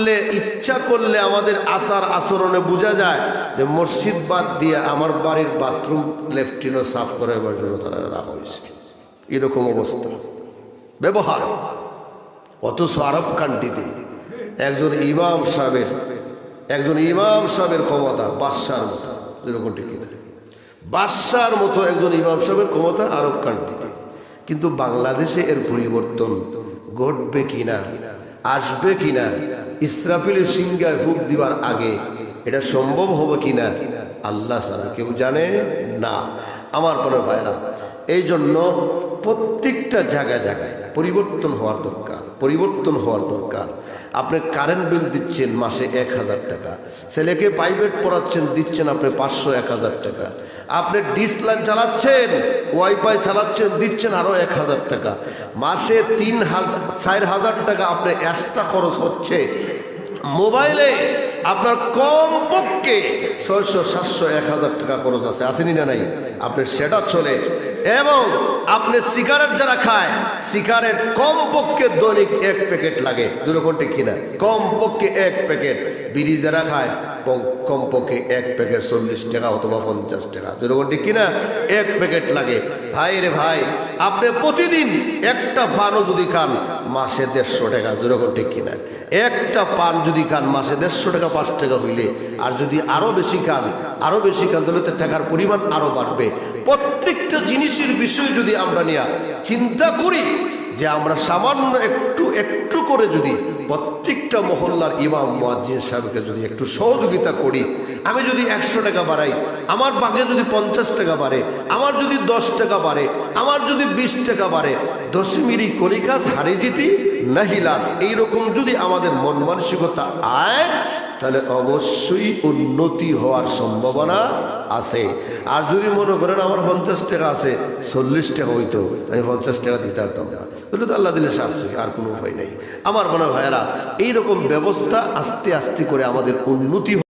করলে, ইচ্ছা করলে আমাদের আচার আচরণে বোঝা যায় যে মসজিদ বাদ দিয়ে আমার বাড়ির বাথরুম লেফটিনও সাফ করাবার জন্য তারা রাখা হয়েছে। এরকম অবস্থা। ব্যবহার। অথচ আরব কান্ট্রিতে একজন ইমাম সাহেবের, একজন ইমাম সাহেবের ক্ষমতা বাদশার মতো, এরকম ঠিক কিনা? বাদশার মতো একজন ইমাম সাহেবের ক্ষমতা আরব কান্ট্রিতে। কিন্তু বাংলাদেশে এর পরিবর্তন ঘটবে কিনা, আসবে কিনা ইসরাফিলের সিংহায় ফুক দিবার আগে এটা সম্ভব হবে কি না আল্লাহ সারা কেউ জানে না। আমার কোনো ভাইরা এই জন্য প্রত্যেকটা জায়গায় জায়গায় পরিবর্তন হওয়ার দরকার, পরিবর্তন হওয়ার দরকার। আপনি কারেন্ট বিল দিচ্ছেন মাসে এক হাজার টাকা। ছেলেকে প্রাইভেট পড়াচ্ছেন, দিচ্ছেন আপনি পাঁচশো, এক হাজার টাকা। আপনি ডিস লাইন চালাচ্ছেন ওয়াইফাই চালাচ্ছেন, দিচ্ছেন আরও এক হাজার টাকা। মাসে তিন হাজার চার হাজার টাকা আপনি এক্সট্রা খরচ হচ্ছে। মোবাইলে আপনার কম পক্ষে ছয়শো, সাতশো, এক হাজার টাকা খরচ আছে। আসেনি না নাই? আপনার সেটা চলে। এবং আপনি সিগারেট যারা খায়, সিগারেট কম পক্ষে দৈনিক এক প্যাকেট লাগে। দুরকমটি কিনা কম পক্ষে এক প্যাকেট। বিড়ি যারা খায় কম পক্ষে এক প্যাকেট চল্লিশ টাকা অথবা পঞ্চাশ টাকা। দুরকমটি কিনা? এক প্যাকেট লাগে। ভাই রে ভাই, আপনি প্রতিদিন একটা পানও যদি খান, মাসে দেড়শো টাকা যেরকম ঠিক কিনা? একটা পান যদি খান, মাসে দেড়শো টাকা, পাঁচ টাকা হইলে। আর যদি আরও বেশি খান আরও বেশি খান, তাহলে তো টাকার পরিমাণ আরও বাড়বে। প্রত্যেকটা জিনিসের বিষয় যদি আমরা নিয়ে চিন্তা করি যে আমরা সামান্য একটু একটু করে যদি প্রত্যেকটা মহল্লার ইমাম, মুয়াজ্জিন সাহেবকে যদি একটু সহযোগিতা করি, আমি যদি একশো টাকা বাড়াই, আমার বাঘে যদি পঞ্চাশ টাকা বাড়ে, আমার যদি দশ টাকা বাড়ে, আমার যদি বিশ টাকা বাড়ে, দশমিরি কলিকাস হারে জিতি নাহিলাস। এইরকম যদি আমাদের মন মানসিকতা আয় তাহলে অবশ্যই উন্নতি হওয়ার সম্ভাবনা আছে। আর যদি মনে করেন আমার পঞ্চাশ টাকা আছে, চল্লিশ টাকা হইতো, আমি পঞ্চাশ টাকা দিতে পারতাম না। তাহলে তো আল্লাহ দিলে সাশ্রয় আর কোনো উপায় নেই। আমার মনে ভাইয়েরা, এইরকম ব্যবস্থা আস্তে আস্তে করে আমাদের উন্নতি